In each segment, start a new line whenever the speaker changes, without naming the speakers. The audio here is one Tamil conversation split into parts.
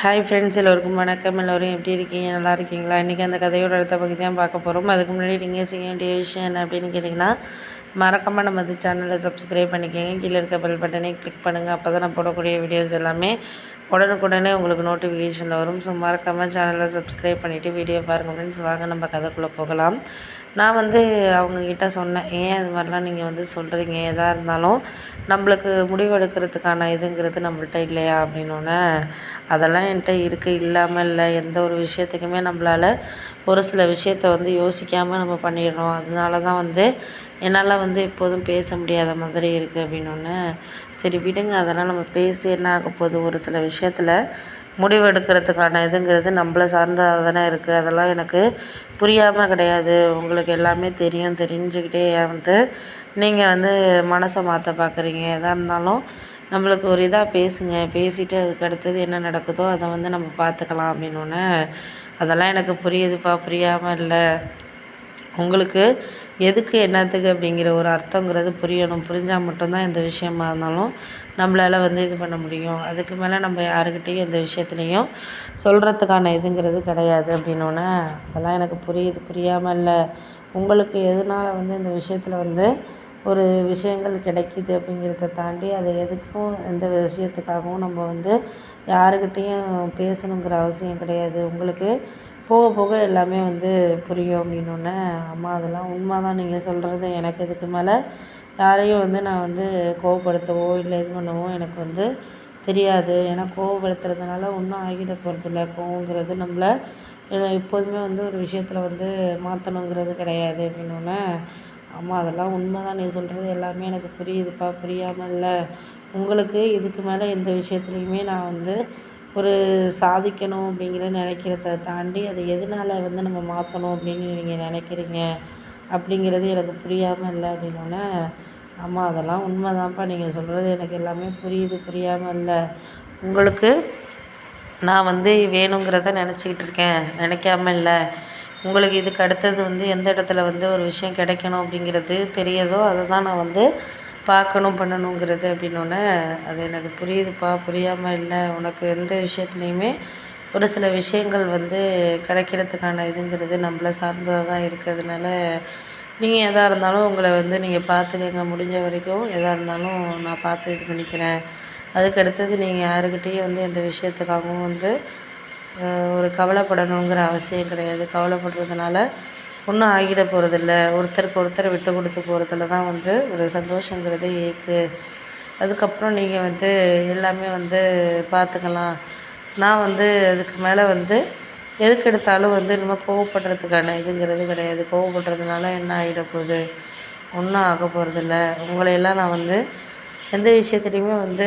ஹாய் ஃப்ரெண்ட்ஸ் எல்லோருக்கும் வணக்கம் எல்லோரும் எப்படி இருக்கீங்க நல்லா இருக்கீங்களா இன்றைக்கி அந்த கதையோட அடுத்த பகுதி தான் பார்க்க போகிறோம் அதுக்கு முன்னாடி நீங்கள் செய்ய வேண்டிய விஷயம் என்ன அப்படின்னு கேட்டிங்கன்னா மறக்காமல் நம்ம அது சேனலை சப்ஸ்கிரைப் பண்ணிக்கோங்க கீழே இருக்க பெல் பட்டனே கிளிக் பண்ணுங்கள் அப்போ தான் நான் போடக்கூடிய வீடியோஸ் எல்லாமே உடனுக்குடனே உங்களுக்கு நோட்டிஃபிகேஷனில் வரும் ஸோ மறக்காமல் சேனலை சப்ஸ்கிரைப் பண்ணிவிட்டு வீடியோ பாருங்கள் ஃப்ரெண்ட்ஸ் வாங்க நம்ம கதைக்குள்ளே போகலாம் நான் வந்து அவங்கக்கிட்ட சொன்னேன் ஏன் இது மாதிரிலாம் நீங்கள் வந்து சொல்கிறீங்க எதாக இருந்தாலும் நம்மளுக்கு முடிவெடுக்கிறதுக்கான இதுங்கிறது நம்மள்ட்ட இல்லையா அப்படின்னோடனே அதெல்லாம் என்கிட்ட இருக்குது இல்லாமல் இல்லை எந்த ஒரு விஷயத்துக்குமே நம்மளால் ஒரு சில விஷயத்த வந்து யோசிக்காமல் நம்ம பண்ணிடுறோம் அதனால தான் வந்து என்னால் வந்து எப்போதும் பேச முடியாத மாதிரி இருக்குது அப்படின்னோடனே சரி விடுங்க அதெல்லாம் நம்ம பேசி என்ன ஆக போகுது ஒரு சில விஷயத்தில் முடிவெடுக்கிறதுக்கான இதுங்கிறது நம்மளை சார்ந்ததாக தானே இருக்குது அதெல்லாம் எனக்கு புரியாமல் கிடையாது உங்களுக்கு எல்லாமே தெரியும் தெரிஞ்சுக்கிட்டே வந்து நீங்கள் வந்து மனசை மாற்ற பார்க்குறீங்க எதாக இருந்தாலும் நம்மளுக்கு ஒரு இதாக பேசுங்க பேசிவிட்டு அதுக்கு அடுத்தது என்ன நடக்குதோ அதை வந்து நம்ம பார்த்துக்கலாம் அப்படின்னு ஒன்று அதெல்லாம் எனக்கு புரியுதுப்பா புரியாமல் இல்லை உங்களுக்கு எதுக்கு என்னத்துக்கு அப்படிங்கிற ஒரு அர்த்தங்கிறது புரியணும் புரிஞ்சால் மட்டும்தான் எந்த விஷயமா இருந்தாலும் நம்மளால் வந்து இது பண்ண முடியும் அதுக்கு மேலே நம்ம யாருக்கிட்டேயும் எந்த விஷயத்துலேயும் சொல்கிறதுக்கான இதுங்கிறது கிடையாது அப்படின்னோடனே அதெல்லாம் எனக்கு புரியுது புரியாமல் இல்லை உங்களுக்கு எதனால் வந்து இந்த விஷயத்தில் வந்து ஒரு விஷயங்கள் கிடைக்கிது அப்படிங்கிறத தாண்டி அதை எதுக்கும் எந்த விஷயத்துக்காகவும் நம்ம வந்து யாருக்கிட்டேயும் பேசணுங்கிற அவசியம் கிடையாது உங்களுக்கு போக போக எல்லாமே வந்து புரியும் அப்படின்னோடனே அம்மா அதெல்லாம் உண்மை தான் நீங்கள் சொல்கிறது எனக்கு இதுக்கு மேலே யாரையும் வந்து நான் வந்து கோவப்படுத்தவோ இல்லை இது பண்ணவோ எனக்கு வந்து தெரியாது ஏன்னா கோவப்படுத்துறதுனால ஒன்றும் ஆகிட போகிறது இல்லை கோவங்கிறது நம்மளை எப்போதுமே வந்து ஒரு விஷயத்தில் வந்து மாற்றணுங்கிறது கிடையாது அப்படின்னோடனே அம்மா அதெல்லாம் உண்மை தான் நீ சொல்கிறது எல்லாமே எனக்கு புரியுதுப்பா புரியாமல் இல்லை உங்களுக்கு இதுக்கு மேலே எந்த விஷயத்துலையுமே நான் வந்து ஒரு சாதிக்கணும் அப்படிங்கிறத நினைக்கிறத தாண்டி அது எதனால் வந்து நம்ம மாற்றணும் அப்படின்னு நீங்கள் நினைக்கிறீங்க அப்படிங்கிறது எனக்கு புரியாமல் இல்லை அப்படின்னோடனே ஆமாம் அதெல்லாம் உண்மைதான்ப்பா நீங்கள் சொல்கிறது எனக்கு எல்லாமே புரியுது புரியாமல் இல்லை உங்களுக்கு நான் வந்து வேணுங்கிறத நினச்சிக்கிட்டு இருக்கேன் நினைக்காம இல்லை உங்களுக்கு இதுக்கு அடுத்தது வந்து எந்த இடத்துல வந்து ஒரு விஷயம் கிடைக்கணும் அப்படிங்கிறது தெரியுதோ அதை தான் நான் வந்து பார்க்கணும் பண்ணணுங்கிறது அப்படின்னோடனே அது எனக்கு புரியுதுப்பா புரியாமல் இல்லை உனக்கு எந்த விஷயத்துலையுமே ஒரு சில விஷயங்கள் வந்து கிடைக்கிறதுக்கான இதுங்கிறது நம்மளை சார்ந்ததாக தான் இருக்கிறதுனால நீங்கள் எதாக இருந்தாலும் உங்களை வந்து நீங்கள் பார்த்துக்கங்க முடிஞ்ச வரைக்கும் எதாக இருந்தாலும் நான் பார்த்து இது பண்ணிக்கிறேன் அதுக்கு அடுத்தது நீங்கள் யாருக்கிட்டேயும் வந்து எந்த விஷயத்துக்காகவும் வந்து ஒரு கவலைப்படணுங்கிற அவசியம் கிடையாது கவலைப்படுறதுனால ஒன்றும் ஆகிட போகிறதில்ல ஒருத்தருக்கு ஒருத்தரை விட்டு கொடுத்து போகிறதுல தான் வந்து ஒரு சந்தோஷங்கிறதே இருக்குது அதுக்கப்புறம் நீங்கள் வந்து எல்லாமே வந்து பார்த்துக்கலாம் நான் வந்து அதுக்கு மேலே வந்து எதுக்கு எடுத்தாலும் வந்து இனிமேல் கோவப்படுறதுக்கான இதுங்கிறது கிடையாது கோவப்படுறதுனால என்ன ஆகிடப்போகுது ஒன்றும் ஆக போகிறதில்ல உங்களையெல்லாம் நான் வந்து எந்த விஷயத்துலையுமே வந்து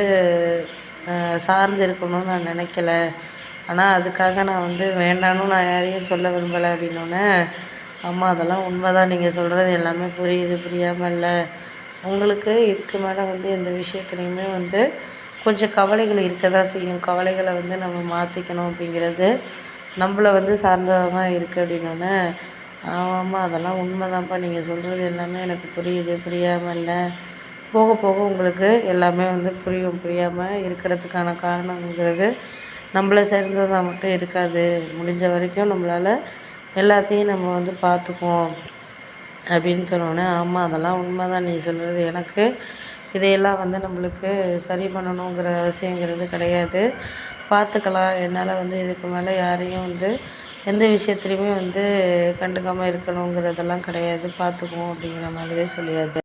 சார்ந்து இருக்கணும்னு நான் நினைக்கல ஆனால் அதுக்காக நான் வந்து வேண்டாம்னு நான் யாரையும் சொல்ல விரும்பலை அப்படின்னோடனே அம்மா அதெல்லாம் உண்மை தான் நீங்கள் சொல்கிறது எல்லாமே புரியுது புரியாமல் இல்லை உங்களுக்கு இதுக்கு மேலே வந்து எந்த விஷயத்துலையுமே வந்து கொஞ்சம் கவலைகள் இருக்க தான் செய்யும் கவலைகளை வந்து நம்ம மாற்றிக்கணும் அப்படிங்கிறது நம்மளை வந்து சார்ந்ததாக தான் இருக்குது அப்படின்னோடனே ஆமாம் அதெல்லாம் உண்மை தான்ப்பா நீங்கள் சொல்கிறது எல்லாமே எனக்கு புரியுது புரியாமல் இல்லை போக போக உங்களுக்கு எல்லாமே வந்து புரியும் புரியாமல் இருக்கிறதுக்கான காரணங்கிறது நம்மளை சேர்ந்ததாக மட்டும் இருக்காது முடிஞ்ச வரைக்கும் நம்மளால் எல்லாத்தையும் நம்ம வந்து பார்த்துக்குவோம் அப்படின்னு சொன்னோடனே ஆமாம் அதெல்லாம் உண்மை தான் நீ சொல்கிறது எனக்கு இதையெல்லாம் வந்து நம்மளுக்கு சரி பண்ணணுங்கிற அவசியங்கிறது கிடையாது பார்த்துக்கலாம் என்னால் வந்து இதுக்கு மேலே யாரையும் வந்து எந்த விஷயத்துலையுமே வந்து கண்டுக்காமல் இருக்கணுங்கிறதெல்லாம் கிடையாது பார்த்துக்குவோம் அப்படிங்கிற மாதிரி சொல்லியாச்சு